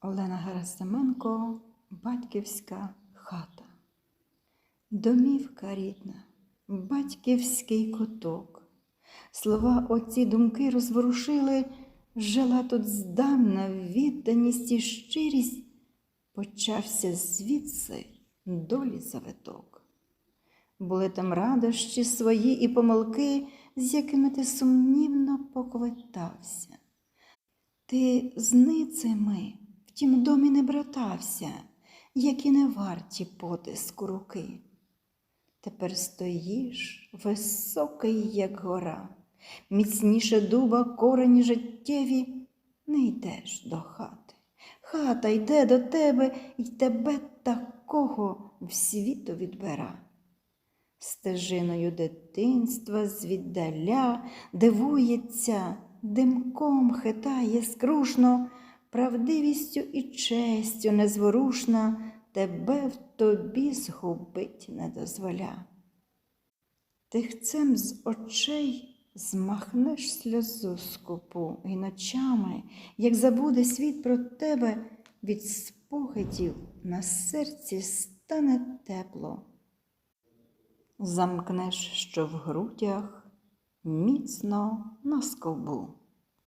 Олена Герасименко, батьківська хата. Домівка рідна, батьківський куток. Слова оці думки розворушили, жила тут здавна відданість і щирість, почався звідси долі завиток. Були там радощі свої і помилки, з якими ти сумнівно поквитався. Ти з ницими в тім домі не братався, які не варті потиску руки. Тепер стоїш високий, як гора, міцніше дуба корені життєві, не йдеш до хати. Хата йде до тебе і тебе такого в світу відбера. Стежиною дитинства звіддаля дивується, димком хитає скрушно, правдивістю і честю незворушна тебе в тобі згубить не дозволя. Тихцем з очей змахнеш сльозу скупу, і ночами, як забуде світ про тебе, від спогадів на серці стане тепло. Замкнеш, що в грудях міцно на скобу.